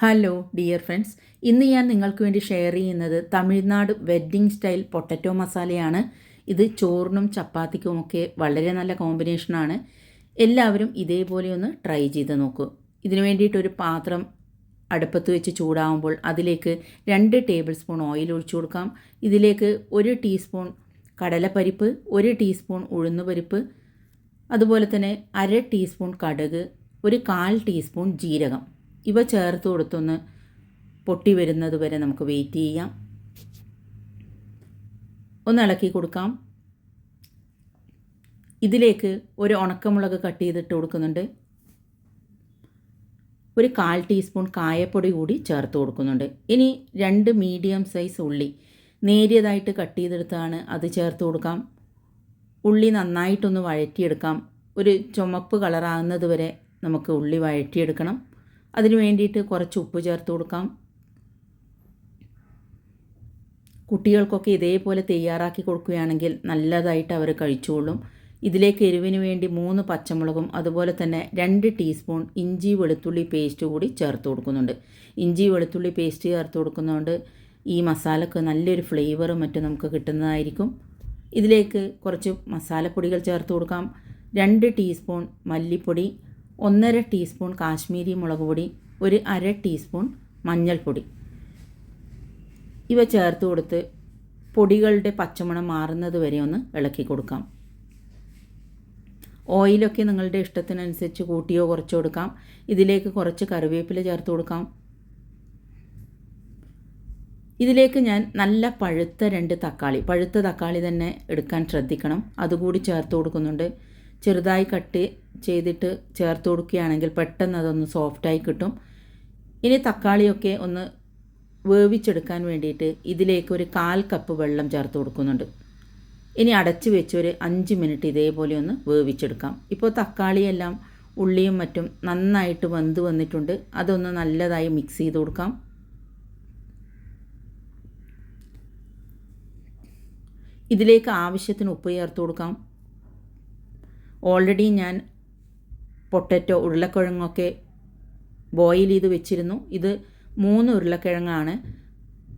Hello dear friends ഇന്ന് ഞാൻ നിങ്ങൾക്ക് വേണ്ടി ഷെയർ ചെയ്യുന്നത് തമിഴ്നാട് വെഡ്ഡിംഗ് സ്റ്റൈൽ പൊട്ടറ്റോ മസാലയാണ് ഇത് ചോറിനും ചപ്പാത്തിക്കുമൊക്കെ വളരെ നല്ല കോമ്പിനേഷനാണ് എല്ലാവരും ഇതേപോലെ ഒന്ന് ട്രൈ ചെയ്ത് നോക്കൂ. ഇതിനു വേണ്ടിയിട്ടൊരു പാത്രം അടുപ്പത്ത് വെച്ച് ചൂടാവുമ്പോൾ അതിലേക്ക് രണ്ട് ടേബിൾ സ്പൂൺ ഓയിൽ ഒഴിച്ചു കൊടുക്കാം. ഇതിലേക്ക് ഒരു ടീസ്പൂൺ കടലപ്പരിപ്പ് ഒരു ടീസ്പൂൺ ഉഴുന്നുപരിപ്പ് അതുപോലെ തന്നെ അര ടീസ്പൂൺ കടുക് ഒരു കാൽ ടീസ്പൂൺ ജീരകം. ഇവ ചേർത്ത് കൊടുത്തൊന്ന് പൊട്ടി വരുന്നത് വരെ നമുക്ക് വെയിറ്റ് ചെയ്യാം. ഒന്ന് ഇളക്കി കൊടുക്കാം. ഇതിലേക്ക് ഒരു ഉണക്കമുളക് കട്ട് ചെയ്തിട്ട് കൊടുക്കുന്നുണ്ട്. ഒരു കാൽ ടീസ്പൂൺ കായപ്പൊടി കൂടി ചേർത്ത് കൊടുക്കുന്നുണ്ട്. ഇനി രണ്ട് മീഡിയം സൈസ് ഉള്ളി. നേരിയതായിട്ട് കട്ട് ചെയ്തെടുത്താണ് അത് ചേർത്ത് കൊടുക്കാം. ഉള്ളി നന്നായിട്ടൊന്ന് വഴറ്റിയെടുക്കാം. ഒരു ചുമപ്പ് കളറാകുന്നത് വരെ നമുക്ക് ഉള്ളി വഴറ്റിയെടുക്കണം. അതിന് വേണ്ടിയിട്ട് കുറച്ച് ഉപ്പ് ചേർത്ത് കൊടുക്കാം. കുട്ടികൾക്കൊക്കെ ഇതേപോലെ തയ്യാറാക്കി കൊടുക്കുകയാണെങ്കിൽ നല്ലതായിട്ട് അവർ കഴിച്ചോളും. ഇതിലേക്ക് എരിവിന് വേണ്ടി മൂന്ന് പച്ചമുളകും അതുപോലെ തന്നെ രണ്ട് ടീസ്പൂൺ ഇഞ്ചി വെളുത്തുള്ളി പേസ്റ്റ് കൂടി ചേർത്ത് കൊടുക്കുന്നുണ്ട്. ഇഞ്ചി വെളുത്തുള്ളി പേസ്റ്റ് ചേർത്ത് കൊടുക്കുന്നതുകൊണ്ട് ഈ മസാലക്ക് നല്ലൊരു ഫ്ലേവറും മറ്റും നമുക്ക് കിട്ടുന്നതായിരിക്കും. ഇതിലേക്ക് കുറച്ച് മസാലപ്പൊടികൾ ചേർത്ത് കൊടുക്കാം. രണ്ട് ടീസ്പൂൺ മല്ലിപ്പൊടി ഒന്നര ടീസ്പൂൺ കാശ്മീരി മുളക് പൊടി ഒരു അര ടീസ്പൂൺ മഞ്ഞൾപ്പൊടി. ഇവ ചേർത്ത് കൊടുത്ത് പൊടികളുടെ പച്ചമണം മാറുന്നത് വരെ ഒന്ന് ഇളക്കി കൊടുക്കാം. ഓയിലൊക്കെ നിങ്ങളുടെ ഇഷ്ടത്തിനനുസരിച്ച് കൂട്ടിയോ കുറച്ച് കൊടുക്കാം ഇതിലേക്ക് കുറച്ച് കറിവേപ്പില ചേർത്ത് കൊടുക്കാം. ഇതിലേക്ക് ഞാൻ നല്ല പഴുത്ത രണ്ട് തക്കാളി പഴുത്ത തക്കാളി തന്നെ എടുക്കാൻ ശ്രദ്ധിക്കണം. അതുകൂടി ചേർത്ത് കൊടുക്കുന്നുണ്ട്. ചെറുതായി കട്ട് ചെയ്തിട്ട് ചേർത്ത് കൊടുക്കുകയാണെങ്കിൽ പെട്ടെന്ന് അതൊന്ന് സോഫ്റ്റായി കിട്ടും. ഇനി തക്കാളിയൊക്കെ ഒന്ന് വേവിച്ചെടുക്കാൻ വേണ്ടിയിട്ട് ഇതിലേക്ക് ഒരു കാൽ കപ്പ് വെള്ളം ചേർത്ത് കൊടുക്കുന്നുണ്ട്. ഇനി അടച്ച് വെച്ച് ഒരു അഞ്ച് മിനിറ്റ് ഇതേപോലെ ഒന്ന് വേവിച്ചെടുക്കാം. ഇപ്പോൾ തക്കാളിയെല്ലാം ഉള്ളിയും മറ്റും നന്നായിട്ട് വെന്ത് വന്നിട്ടുണ്ട്. അതൊന്ന് നല്ലതായി മിക്സ് ചെയ്ത് കൊടുക്കാം. ഇതിലേക്ക് ആവശ്യത്തിന് ഉപ്പ് ചേർത്ത് കൊടുക്കാം. ഓൾറെഡി ഞാൻ പൊട്ടറ്റോ ഉരുളക്കിഴങ്ങൊക്കെ ബോയിൽ ചെയ്ത് വെച്ചിരുന്നു. ഇത് മൂന്ന് ഉരുളക്കിഴങ്ങാണ്.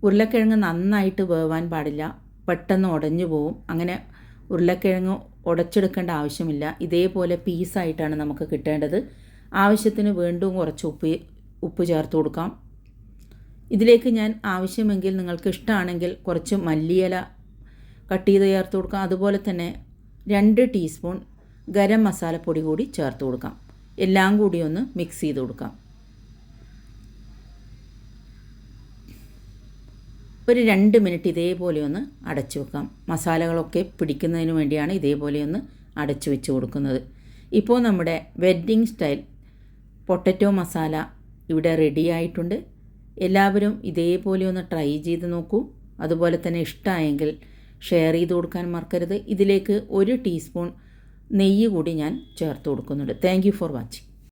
ഉരുളക്കിഴങ്ങ് നന്നായിട്ട് വേവാൻ പാടില്ല. പെട്ടെന്ന് ഉടഞ്ഞു പോവും. അങ്ങനെ ഉരുളക്കിഴങ്ങ് ഉടച്ചെടുക്കേണ്ട ആവശ്യമില്ല. ഇതേപോലെ പീസായിട്ടാണ് നമുക്ക് കിട്ടേണ്ടത്. ആവശ്യത്തിന് വീണ്ടും കുറച്ച് ഉപ്പ് ഉപ്പ് ചേർത്ത് കൊടുക്കാം. ഇതിലേക്ക് ഞാൻ ആവശ്യമെങ്കിൽ നിങ്ങൾക്ക് ഇഷ്ടമാണെങ്കിൽ കുറച്ച് മല്ലിയില കട്ട് ചെയ്ത് ചേർത്ത് കൊടുക്കാം. അതുപോലെ തന്നെ രണ്ട് ടീസ്പൂൺ ഗരം മസാലപ്പൊടി കൂടി ചേർത്ത് കൊടുക്കാം. എല്ലാം കൂടി ഒന്ന് മിക്സ് ചെയ്ത് കൊടുക്കാം. ഒരു രണ്ട് മിനിറ്റ് ഇതേപോലെ ഒന്ന് അടച്ചു വെക്കാം. മസാലകളൊക്കെ പിടിക്കുന്നതിന് വേണ്ടിയാണ് ഇതേപോലെ ഒന്ന് അടച്ചു വെച്ച് കൊടുക്കുന്നത്. ഇപ്പോൾ നമ്മുടെ വെഡ്ഡിങ് സ്റ്റൈൽ പൊട്ടറ്റോ മസാല ഇവിടെ റെഡി ആയിട്ടുണ്ട്. എല്ലാവരും ഇതേപോലെ ഒന്ന് ട്രൈ ചെയ്ത് നോക്കൂ. അതുപോലെ തന്നെ ഇഷ്ടമായെങ്കിൽ ഷെയർ ചെയ്ത് കൊടുക്കാൻ മറക്കരുത്. ഇതിലേക്ക് ഒരു ടീസ്പൂൺ നെയ്യ് കൂടി ഞാൻ ചേർത്ത് കൊടുക്കുന്നുണ്ട്. Thank for watching